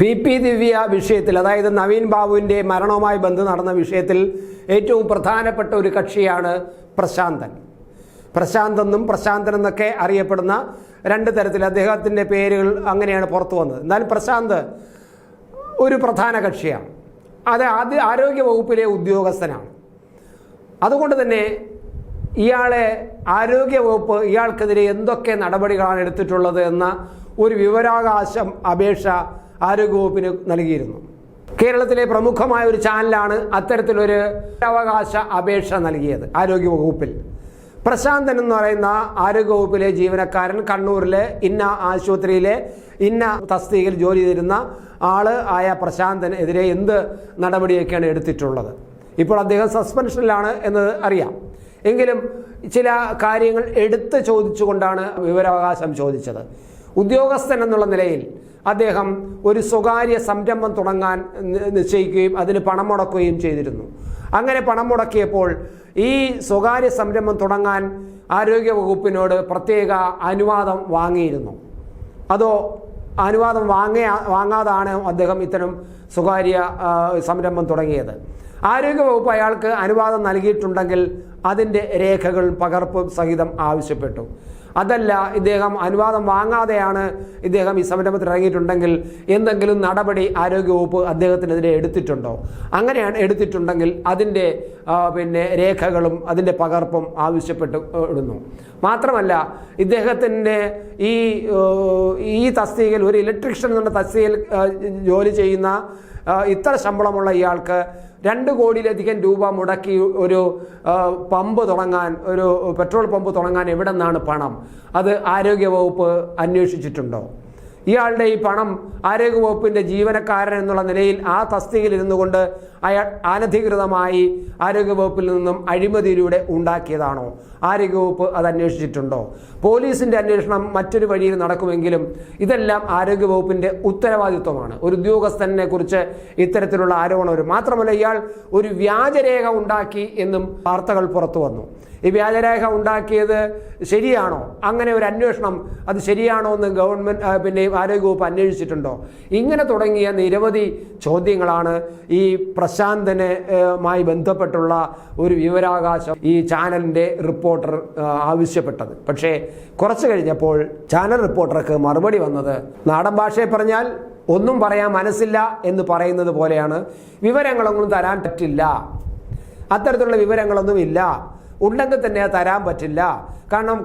P P ദിവ്യ വിഷയത്തിൽ അതായത് നവീൻ ബാബുവിന്റെ മരണവുമായി ബന്ധം നടന്ന വിഷയത്തിൽ ഏറ്റവും പ്രധാനപ്പെട്ട ഒരു കക്ഷിയാണ് പ്രശാന്തൻ. പ്രശാന്തെന്നും പ്രശാന്തൻ എന്നൊക്കെ അറിയപ്പെടുന്ന രണ്ട് തരത്തിൽ അദ്ദേഹത്തിന്റെ പേരുകൾ അങ്ങനെയാണ് പുറത്തു വന്നത്. എന്നാലും പ്രശാന്ത് ഒരു പ്രധാന കക്ഷിയാണ്. അത് ആദ്യ ആരോഗ്യ വകുപ്പിലെ ഉദ്യോഗസ്ഥനാണ്. അതുകൊണ്ട് തന്നെ ഇയാളെ ആരോഗ്യ വകുപ്പ് ഇയാൾക്കെതിരെ എന്തൊക്കെ നടപടികളാണ് എടുത്തിട്ടുള്ളത് എന്ന ഒരു വിവരാകാശം അപേക്ഷ ആരോഗ്യവകുപ്പിന് നൽകിയിരുന്നു. കേരളത്തിലെ പ്രമുഖമായ ഒരു ചാനലാണ് അത്തരത്തിലൊരു അവകാശ അപേക്ഷ നൽകിയത് ആരോഗ്യവകുപ്പിൽ. പ്രശാന്തൻ എന്ന് പറയുന്ന ആരോഗ്യവകുപ്പിലെ ജീവനക്കാരൻ കണ്ണൂരിലെ ഇന്ന ആശുപത്രിയിലെ ഇന്ന തസ്തികയിൽ ജോലി ചെയ്തിരുന്ന ആൾ ആയ പ്രശാന്തനെതിരെ എന്ത് നടപടിയൊക്കെയാണ് എടുത്തിട്ടുള്ളത്? ഇപ്പോൾ അദ്ദേഹം സസ്പെൻഷനിലാണ് എന്നത് അറിയാം. എങ്കിലും ചില കാര്യങ്ങൾ എടുത്ത് ചോദിച്ചുകൊണ്ടാണ് വിവരാവകാശം ചോദിച്ചത്. ഉദ്യോഗസ്ഥൻ എന്നുള്ള നിലയിൽ അദ്ദേഹം ഒരു സ്വകാര്യ സംരംഭം തുടങ്ങാൻ നിശ്ചയിക്കുകയും അതിന് പണം മുടക്കുകയും ചെയ്തിരുന്നു. അങ്ങനെ പണം മുടക്കിയപ്പോൾ ഈ സ്വകാര്യ സംരംഭം തുടങ്ങാൻ ആരോഗ്യ വകുപ്പിനോട് പ്രത്യേക അനുവാദം വാങ്ങിയിരുന്നു. അതോ അനുവാദം വാങ്ങിയ വാങ്ങാതാണ് അദ്ദേഹം ഇത്തരം സ്വകാര്യ സംരംഭം തുടങ്ങിയത്. ആരോഗ്യവകുപ്പ് അയാൾക്ക് അനുവാദം നൽകിയിട്ടുണ്ടെങ്കിൽ അതിന്റെ രേഖകൾ പകർപ്പ് സഹിതം ആവശ്യപ്പെട്ടു. അതല്ല ഇദ്ദേഹം അനുവാദം വാങ്ങാതെയാണ് ഇദ്ദേഹം ഈ സംരംഭത്തിൽ ഇറങ്ങിയിട്ടുണ്ടെങ്കിൽ എന്തെങ്കിലും നടപടി ആരോഗ്യവകുപ്പ് അദ്ദേഹത്തിനെതിരെ എടുത്തിട്ടുണ്ടോ? അങ്ങനെയാണ് എടുത്തിട്ടുണ്ടെങ്കിൽ അതിന്റെ പിന്നെ രേഖകളും അതിന്റെ പകർപ്പും ആവശ്യപ്പെട്ട് ഇടുന്നു. മാത്രമല്ല ഇദ്ദേഹത്തിന്റെ ഈ ഈ തസ്തികയിൽ ഒരു ഇലക്ട്രീഷ്യൻ എന്നുള്ള തസ്തികയിൽ ജോലി ചെയ്യുന്ന ഇത്ര ശമ്പളമുള്ള ഇയാൾക്ക് രണ്ട് കോടിയിലധികം രൂപ മുടക്കി ഒരു പമ്പ് തുടങ്ങാൻ ഒരു പെട്രോൾ പമ്പ് തുടങ്ങാൻ എവിടെ നിന്നാണ് പണം? അത് ആരോഗ്യവകുപ്പ് അന്വേഷിച്ചിട്ടുണ്ടോ? ഇയാളുടെ ഈ പണം ആരോഗ്യവകുപ്പിന്റെ ജീവനക്കാരൻ എന്നുള്ള നിലയിൽ ആ തസ്തികയിൽ ഇരുന്നു കൊണ്ട് അയാൾ അനധികൃതമായി ആരോഗ്യവകുപ്പിൽ നിന്നും അഴിമതിയിലൂടെ ഉണ്ടാക്കിയതാണോ? ആരോഗ്യവകുപ്പ് അത് അന്വേഷിച്ചിട്ടുണ്ടോ? പോലീസിന്റെ അന്വേഷണം മറ്റൊരു വഴിയിൽ നടക്കുമെങ്കിലും ഇതെല്ലാം ആരോഗ്യവകുപ്പിന്റെ ഉത്തരവാദിത്വമാണ്. ഒരു ഉദ്യോഗസ്ഥനെ കുറിച്ച് ഇത്തരത്തിലുള്ള ആരോപണം ഒരു മാത്രമല്ല ഇയാൾ ഒരു വ്യാജരേഖ ഉണ്ടാക്കി എന്നും വാർത്തകൾ പുറത്തു വന്നു. ഈ വ്യാജരേഖ ഉണ്ടാക്കിയത് ശരിയാണോ? അങ്ങനെ ഒരു അന്വേഷണം അത് ശരിയാണോ എന്ന് ഗവൺമെന്റ് പിന്നെ ആരോഗ്യവകുപ്പ് അന്വേഷിച്ചിട്ടുണ്ടോ? ഇങ്ങനെ തുടങ്ങിയ നിരവധി ചോദ്യങ്ങളാണ് ഈ പ്രശാന്തന് മായി ബന്ധപ്പെട്ടുള്ള ഒരു വിവരാകാശം ഈ ചാനലിന്റെ റിപ്പോർട്ടർ ആവശ്യപ്പെട്ടത്. പക്ഷേ കുറച്ച് കഴിഞ്ഞപ്പോൾ ചാനൽ റിപ്പോർട്ടർക്ക് മറുപടി വന്നത് നാടൻ ഭാഷയെ പറഞ്ഞാൽ ഒന്നും പറയാൻ മനസ്സില്ല എന്ന് പറയുന്നത് പോലെയാണ്. വിവരങ്ങളൊന്നും തരാൻ പറ്റില്ല. അത്തരത്തിലുള്ള വിവരങ്ങളൊന്നും ഇല്ല. ഉണ്ടെങ്കിൽ തന്നെ തരാൻ പറ്റില്ല. കാരണം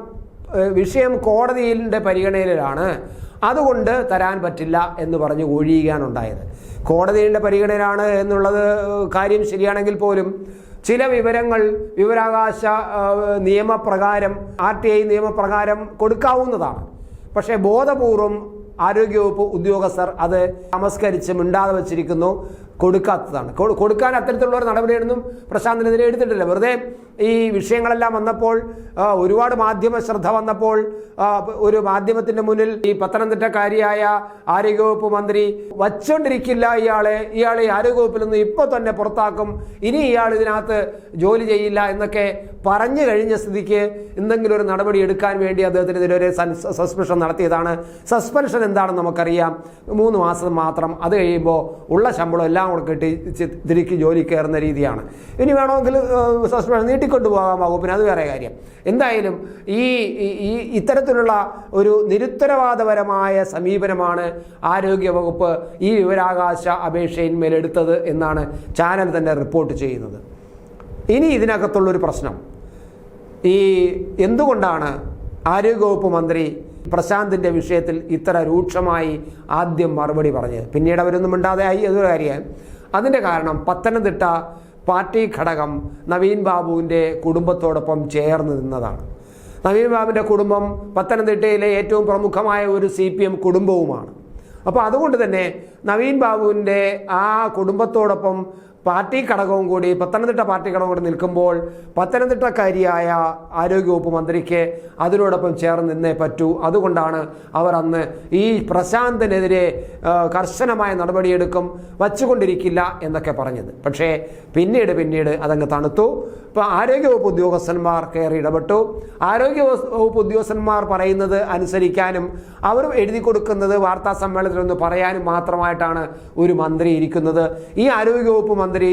വിഷയം കോടതിയിലെ പരിഗണനയിലാണ്. അതുകൊണ്ട് തരാൻ പറ്റില്ല എന്ന് പറഞ്ഞ് ഒഴിയുകയാണ് ഉണ്ടായത്. കോടതിയുടെ പരിഗണനയാണ് എന്നുള്ളത് കാര്യം ശരിയാണെങ്കിൽ പോലും ചില വിവരങ്ങൾ വിവരാകാശ നിയമപ്രകാരം ആർ ടി ഐ നിയമപ്രകാരം കൊടുക്കാവുന്നതാണ്. പക്ഷേ ബോധപൂർവം ആരോഗ്യവകുപ്പ് ഉദ്യോഗസ്ഥർ അത് നമസ്കരിച്ച് മിണ്ടാതെ വെച്ചിരിക്കുന്നു. കൊടുക്കാത്തതാണ്. കൊടുക്കാൻ അത്തരത്തിലുള്ള ഒരു നടപടിയൊന്നും പ്രശാന്തിനെതിരെ എടുത്തിട്ടില്ല. വെറുതെ ഈ വിഷയങ്ങളെല്ലാം വന്നപ്പോൾ ഒരുപാട് മാധ്യമ ശ്രദ്ധ വന്നപ്പോൾ ഒരു മാധ്യമത്തിന്റെ മുന്നിൽ ഈ പത്തനംതിട്ടക്കാരിയായ ആരോഗ്യവകുപ്പ് മന്ത്രി വച്ചുകൊണ്ടിരിക്കില്ല ഇയാളെ. ഇയാളെ ആരോഗ്യവകുപ്പിൽ നിന്ന് ഇപ്പോൾ തന്നെ പുറത്താക്കും. ഇനി ഇയാൾ ഇതിനകത്ത് ജോലി ചെയ്യില്ല എന്നൊക്കെ പറഞ്ഞു കഴിഞ്ഞ സ്ഥിതിക്ക് എന്തെങ്കിലും ഒരു നടപടി എടുക്കാൻ വേണ്ടി അദ്ദേഹത്തിനെതിരെ ഒരു സസ്പെൻഷൻ നടത്തിയതാണ്. സസ്പെൻഷൻ എന്താണെന്ന് നമുക്കറിയാം. മൂന്ന് മാസം മാത്രം. അത് കഴിയുമ്പോൾ ഉള്ള ശമ്പളം എല്ലാം കൂടെ കിട്ടി തിരിക്ക് ജോലി കയറുന്ന രീതിയാണ്. ഇനി വേണമെങ്കിൽ സസ്പെൻഷൻ നീട്ടിക്കൊണ്ടു പോകാൻ വകുപ്പിന് അത് വേറെ കാര്യം. എന്തായാലും ഈ ഈ- ഇത്തരത്തിലുള്ള ഒരു നിരുത്തരവാദപരമായ സമീപനമാണ് ആരോഗ്യവകുപ്പ് ഈ വിവരാവകാശ അപേക്ഷയിന്മേലെടുത്തത് എന്നാണ് ചാനൽ തന്നെ റിപ്പോർട്ട് ചെയ്യുന്നത്. ഇനി ഇതിനകത്തുള്ളൊരു പ്രശ്നം. ഈ എന്തുകൊണ്ടാണ് ആരോഗ്യവകുപ്പ് മന്ത്രി പ്രശാന്തിന്റെ വിഷയത്തിൽ ഇത്ര രൂക്ഷമായി ആദ്യം മറുപടി പറഞ്ഞത് പിന്നീട് അവരൊന്നും മിണ്ടാതെ ആയി അതൊരു കാര്യം അതിന്റെ കാരണം പത്തനംതിട്ട പാർട്ടി ഘടകം നവീൻ ബാബുവിന്റെ കുടുംബത്തോടൊപ്പം ചേർന്ന് നിന്നതാണ്. നവീൻ ബാബുവിന്റെ കുടുംബം പത്തനംതിട്ടയിലെ ഏറ്റവും പ്രമുഖമായ ഒരു സി പി എം കുടുംബവുമാണ്. അപ്പോൾ അതുകൊണ്ട് തന്നെ നവീൻ ബാബുവിന്റെ ആ കുടുംബത്തോടൊപ്പം പാർട്ടി ഘടകവും കൂടി പത്തനംതിട്ട പാർട്ടി ഘടകം കൂടി നിൽക്കുമ്പോൾ പത്തനംതിട്ടക്കാരിയായ ആരോഗ്യവകുപ്പ് മന്ത്രിക്ക് അതിനോടൊപ്പം ചേർന്ന് നിന്നേ പറ്റൂ. അതുകൊണ്ടാണ് അവർ അന്ന് ഈ പ്രശാന്തിനെതിരെ കർശനമായ നടപടിയെടുക്കും വച്ചുകൊണ്ടിരിക്കില്ല എന്നൊക്കെ പറഞ്ഞത്. പക്ഷേ പിന്നീട് പിന്നീട് അതങ്ങ് തണുത്തു. ഇപ്പോൾ ആരോഗ്യവകുപ്പ് ഉദ്യോഗസ്ഥന്മാർ കയറി ഇടപെട്ടു. ആരോഗ്യ വകുപ്പ് ഉദ്യോഗസ്ഥന്മാർ പറയുന്നത് അനുസരിക്കാനും അവർ എഴുതി കൊടുക്കുന്നത് വാർത്താ സമ്മേളനത്തിൽ ഒന്ന് പറയാനും മാത്രമായിട്ടാണ് ഒരു മന്ത്രി ഇരിക്കുന്നത്. ഈ ആരോഗ്യവകുപ്പ് മന്ത്രി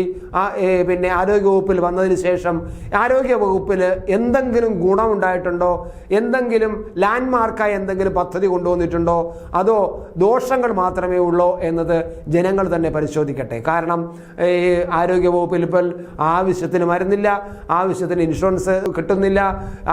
പിന്നെ ആരോഗ്യവകുപ്പിൽ വന്നതിന് ശേഷം ആരോഗ്യ വകുപ്പിൽ എന്തെങ്കിലും ഗുണമുണ്ടായിട്ടുണ്ടോ? എന്തെങ്കിലും ലാൻഡ് മാർക്കായി എന്തെങ്കിലും പദ്ധതി കൊണ്ടുവന്നിട്ടുണ്ടോ? അതോ ദോഷങ്ങൾ മാത്രമേ ഉള്ളോ എന്നത് ജനങ്ങൾ തന്നെ പരിശോധിക്കട്ടെ. കാരണം ഈ ആരോഗ്യവകുപ്പിൽ ഇപ്പോൾ ആവശ്യത്തിന് മരുന്നില്ല ആവശ്യത്തിന് ഇൻഷുറൻസ് കിട്ടുന്നില്ല.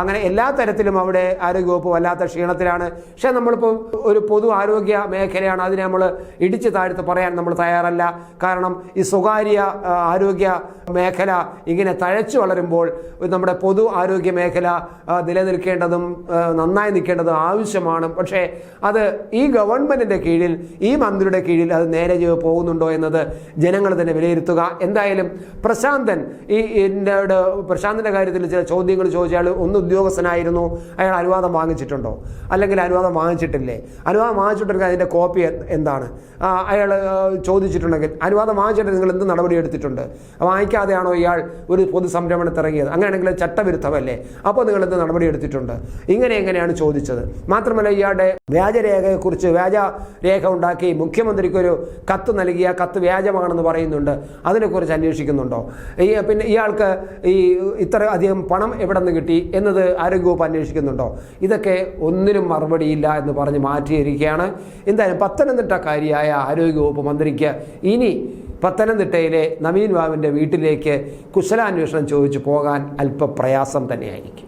അങ്ങനെ എല്ലാ തരത്തിലും അവിടെ ആരോഗ്യവകുപ്പ് വല്ലാത്ത ക്ഷീണത്തിലാണ്. പക്ഷേ നമ്മളിപ്പോൾ ഒരു പൊതു ആരോഗ്യ മേഖലയാണ് അതിനെ നമ്മൾ ഇടിച്ചു താഴ്ത്ത് പറയാൻ നമ്മൾ തയ്യാറല്ല. കാരണം ഈ സ്വകാര്യ ആരോഗ്യ മേഖല ഇങ്ങനെ തഴച്ചു വളരുമ്പോൾ നമ്മുടെ പൊതു ആരോഗ്യ മേഖല നിലനിൽക്കേണ്ടതും നന്നായി നിൽക്കേണ്ടതും ആവശ്യമാണ്. പക്ഷേ അത് ഈ ഗവൺമെന്റിന്റെ കീഴിൽ ഈ മന്ത്രിയുടെ കീഴിൽ അത് നേരെ പോകുന്നുണ്ടോ എന്നത് ജനങ്ങൾ തന്നെ വിലയിരുത്തുക. എന്തായാലും പ്രശാന്തൻ ഈ എന്നോട് പ്രശാന്തിന്റെ കാര്യത്തിൽ ചില ചോദ്യങ്ങൾ ചോദിച്ചാൽ ഒന്ന് ഉദ്യോഗസ്ഥനായിരുന്നു അയാൾ അനുവാദം വാങ്ങിച്ചിട്ടുണ്ടോ? അല്ലെങ്കിൽ അനുവാദം വാങ്ങിച്ചിട്ടില്ലേ? അനുവാദം വാങ്ങിച്ചിട്ടുണ്ടെങ്കിൽ അതിന്റെ കോപ്പി എന്താണ്? അയാൾ ചോദിച്ചിട്ടുണ്ടെങ്കിൽ അനുവാദം വാങ്ങിച്ചിട്ടുണ്ടെങ്കിൽ നിങ്ങൾ എന്ത് നടപടി എടുത്തിട്ടുണ്ട്. വായിക്കാതെയാണോ ഇയാൾ ഒരു പൊതു സംരംഭണത്തിൽ ഇറങ്ങിയത് അങ്ങനെയാണെങ്കിൽ ചട്ടവിരുദ്ധമല്ലേ? അപ്പോൾ നിങ്ങൾ എന്ത് നടപടി എടുത്തിട്ടുണ്ട്? ഇങ്ങനെ എങ്ങനെയാണ് ചോദിച്ചത്? മാത്രമല്ല ഇയാളുടെ വ്യാജരേഖയെക്കുറിച്ച് വ്യാജ രേഖ ഉണ്ടാക്കി മുഖ്യമന്ത്രിക്ക് ഒരു കത്ത് നൽകിയ കത്ത് വ്യാജമാണെന്ന് പറയുന്നുണ്ട്. അതിനെക്കുറിച്ച് അന്വേഷിക്കുന്നുണ്ടോ? ഈ പിന്നെ ഇയാൾക്ക് ഈ ഇത്ര അധികം പണം എവിടെ നിന്ന് കിട്ടി എന്നത് ആരോഗ്യവകുപ്പ് അന്വേഷിക്കുന്നുണ്ടോ? ഇതൊക്കെ ഒന്നിനും മറുപടിയില്ല എന്ന് പറഞ്ഞ് മാറ്റിയിരിക്കുകയാണ്. എന്തായാലും പത്തനംതിട്ട കാര്യായ ആരോഗ്യവകുപ്പ് മന്ത്രിക്ക് ഇനി പത്തനംതിട്ടയിലെ നവീൻ ബാബുവിന്റെ വീട്ടിലേക്ക് കുശലാന്വേഷണം ചോദിച്ചു പോകാൻ അല്പ പ്രയാസം തന്നെയായിരിക്കും.